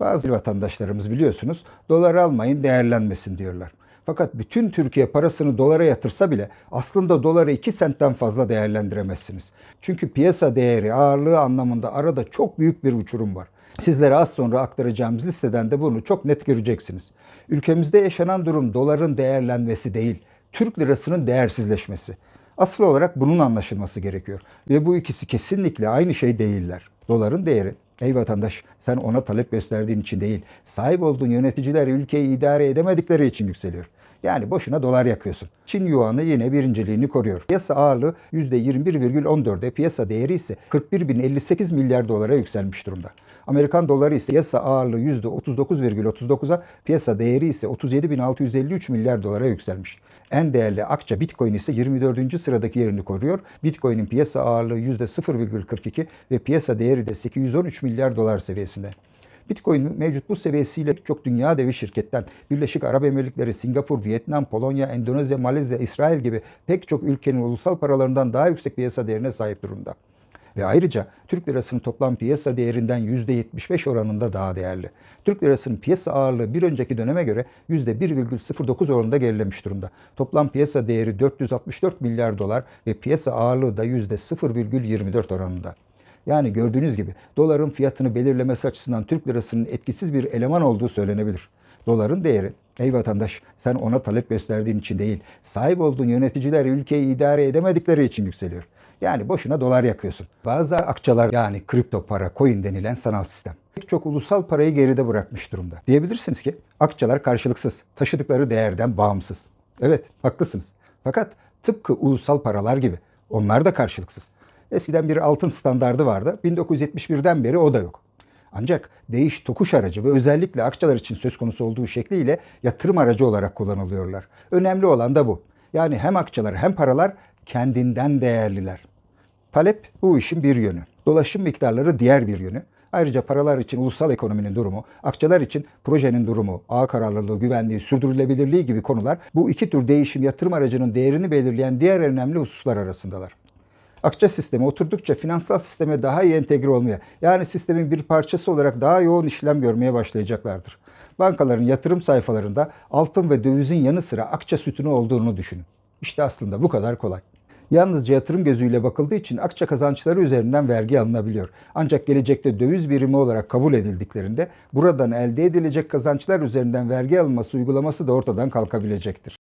Bazı vatandaşlarımız biliyorsunuz dolar almayın değerlenmesin diyorlar. Fakat bütün Türkiye parasını dolara yatırsa bile aslında doları 2 sentten fazla değerlendiremezsiniz. Çünkü piyasa değeri ağırlığı anlamında arada çok büyük bir uçurum var. Sizlere az sonra aktaracağımız listeden de bunu çok net göreceksiniz. Ülkemizde yaşanan durum doların değerlenmesi değil, Türk lirasının değersizleşmesi. Asıl olarak bunun anlaşılması gerekiyor. Ve bu ikisi kesinlikle aynı şey değiller. Doların değeri Ey vatandaş sen ona talep gösterdiğin için değil, sahip olduğun yöneticiler ülkeyi idare edemedikleri için yükseliyor. Yani boşuna dolar yakıyorsun. Çin yuanı yine birinciliğini koruyor. Piyasa ağırlığı %21,14'e, piyasa değeri ise 41.058 milyar dolara yükselmiş durumda. Amerikan doları ise piyasa ağırlığı %39,39'a, piyasa değeri ise 37.653 milyar dolara yükselmiş. En değerli akça Bitcoin ise 24. sıradaki yerini koruyor. Bitcoin'in piyasa ağırlığı %0,42 ve piyasa değeri de 813 milyar dolar seviyesinde. Bitcoin mevcut bu seviyesiyle çok dünya devi şirketten Birleşik Arap Emirlikleri, Singapur, Vietnam, Polonya, Endonezya, Malezya, İsrail gibi pek çok ülkenin ulusal paralarından daha yüksek piyasa değerine sahip durumda. Ve ayrıca Türk lirasının toplam piyasa değerinden %75 oranında daha değerli. Türk lirasının piyasa ağırlığı bir önceki döneme göre %1,09 oranında gerilemiş durumda. Toplam piyasa değeri 464 milyar dolar ve piyasa ağırlığı da %0,24 oranında. Yani gördüğünüz gibi doların fiyatını belirlemesi açısından Türk lirasının etkisiz bir eleman olduğu söylenebilir. Doların değeri, ey vatandaş sen ona talep gösterdiğin için değil, sahip olduğun yöneticiler ülkeyi idare edemedikleri için yükseliyor. Yani boşuna dolar yakıyorsun. Bazı akçalar yani kripto para, coin denilen sanal sistem. Pek çok ulusal parayı geride bırakmış durumda. Diyebilirsiniz ki akçalar karşılıksız, taşıdıkları değerden bağımsız. Evet, haklısınız. Fakat tıpkı ulusal paralar gibi onlar da karşılıksız. Eskiden bir altın standardı vardı. 1971'den beri o da yok. Ancak değiş tokuş aracı ve özellikle akçalar için söz konusu olduğu şekliyle yatırım aracı olarak kullanılıyorlar. Önemli olan da bu. Yani hem akçalar hem paralar kendinden değerliler. Talep bu işin bir yönü. Dolaşım miktarları diğer bir yönü. Ayrıca paralar için ulusal ekonominin durumu, akçalar için projenin durumu, ağ kararlılığı, güvenliği, sürdürülebilirliği gibi konular bu iki tür değişim yatırım aracının değerini belirleyen diğer önemli hususlar arasındalar. Akça sistemi oturdukça finansal sisteme daha iyi entegre olmaya, yani sistemin bir parçası olarak daha yoğun işlem görmeye başlayacaklardır. Bankaların yatırım sayfalarında altın ve dövizin yanı sıra akça sütunu olduğunu düşünün. İşte aslında bu kadar kolay. Yalnızca yatırım gözüyle bakıldığı için akça kazançları üzerinden vergi alınabiliyor. Ancak gelecekte döviz birimi olarak kabul edildiklerinde buradan elde edilecek kazançlar üzerinden vergi alınması uygulaması da ortadan kalkabilecektir.